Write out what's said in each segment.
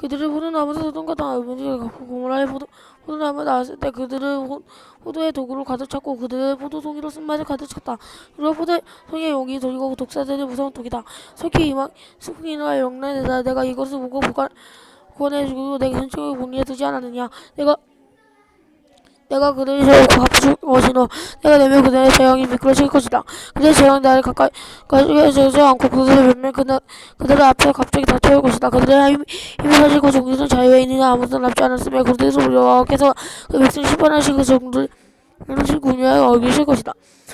그들을 포도나무에서 소돔과 다음에 갖고 고모라의 포도 포도 나무 나왔을 때 그들은 호, 포도의 도구를 가득 찼고 그들의 포도 송이로 쓴맛을 가득 찼다. 그리고 포도 송이의 용이 돌리고 독사들의 무서운 독이다. 석기 이만 스푼이나 영란에다 내가 이것을 보고 보관 보관해주고 내가 현충을 공리에 두지 않았느냐. 내가 내가 그들을 갚을 것이노 내가 내면 그들의 재앙이 미끄러질 것이다. 그들의 재앙 나를 가까이 가까이서 않고 그들의 몇몇 그들 그들의 앞에 갑자기 닥쳐올 것이다. 그들의 힘, 힘이 사실고 종들은 자유에 있느냐 아무도 남지 않았으며 그들에서 여호와께서 그 백성 심판하신 그 종들 하나씩 군유하여 어기실 것이다.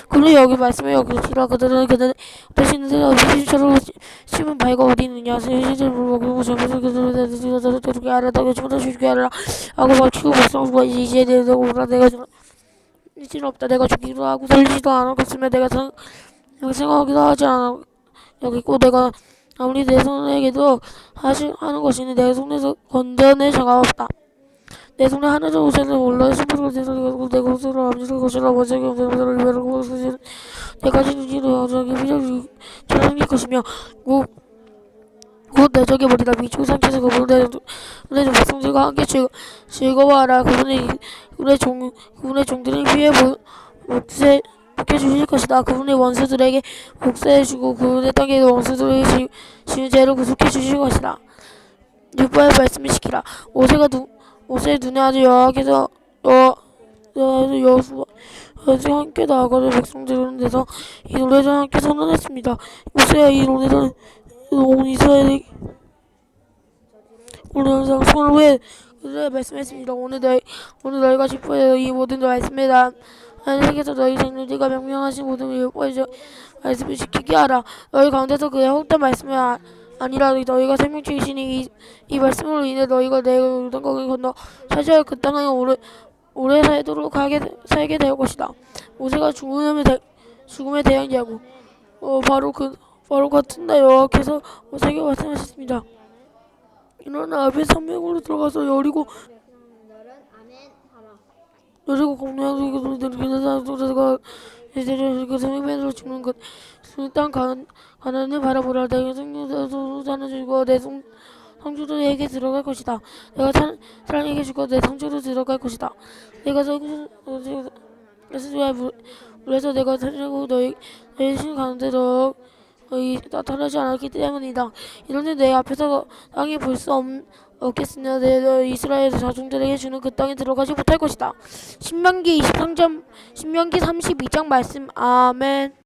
그는 여기 말씀에 여기시라. 그들은 그들 대신 시처럼 심은 바위가 어디 있느냐? 세시를 물어보고 저에서 그들을 그들을 되게 하라. 다 요즘부터 주게 하라. 하고 막히고 백성과 이제 내가 오라. 내가 주는 이진 없다. 내가 주기도 하고 살리지도 않았겠으며 내가 생 생각하기도 하지 않아. 여기 있고 내가 아무리 내 손에게도 하시 하는 것이니 내 손에서 건져낼 자가 없다. 내 손에 하늘의 우선을 올라 스스로 내서 내 것으로 아버지를 것이라 원색의 우선을 이별하고 스스로 내가 진지로 여자기 비자기 전하게 것이며 곧내 적의 머리다. 미치고 삼켜서 그분의 그분의 백성들과 함께 즐, 즐거워하라. 그분의 그분의 종 그분의 종들은 피해 복세 복해 주실 것이다. 그분의 원수들에게 복세해 주고 그분의 땅의 원수들의 지, 지은 죄를 구속해 주실 것이다. 율법의 말씀을 지키라. 오세가 누 모세의 눈에 아주 여호와께서 여 여호와께서 여호수와 여호수와 함께 나아가는 백성들은 데서 이 노래를 함께 선언했습니다. 모세가 이 노래를 온 이스라엘이 오늘 항상 손을 왜 그들의 말씀했습니다. 오늘 너희 오늘 너희가 싶어요 이 모든 말씀에 난 하나님께서 너희 생존자가 명명하신 모든 율법의 말씀을 지키게 하라. 너희 가운데서 그의 혹된 말씀을 아, 아니라 너희가 생명책이시니 이, 이 말씀으로 인해 너희가 내 요단강을 건너 차지할 그 땅에 오래 오래 살도록 하게 살게 될 것이다. 모세가 죽음에 대, 죽음에 대한 예고. 어 바로 그 바로 같은 날 여호와께서 모세에게 말씀하셨습니다. 일어나 앞에 산맥으로 들어가서 여리고 너는 아멘 하라. 여리고 공룡에게 들기는 사람들과 이들을 그 생명으로 죽는 것. 땅 가. 사는 줄고 내 성, 성주들에게 들어갈 것이다. 내가 사, 사랑에게 주고 내 성주로 들어갈 것이다. 내가 성주, 그래서 그래서 내가 살려고 너희 너희 신 가운데 너 너희 나타나지 않았기 때문이다. 이런데 내 앞에서 땅이 볼 수 없겠으나 내 이스라엘 자손들에게 주는 그 땅에 들어가지 못할 것이다. 신명기 23장 신명기 32장 말씀 아멘.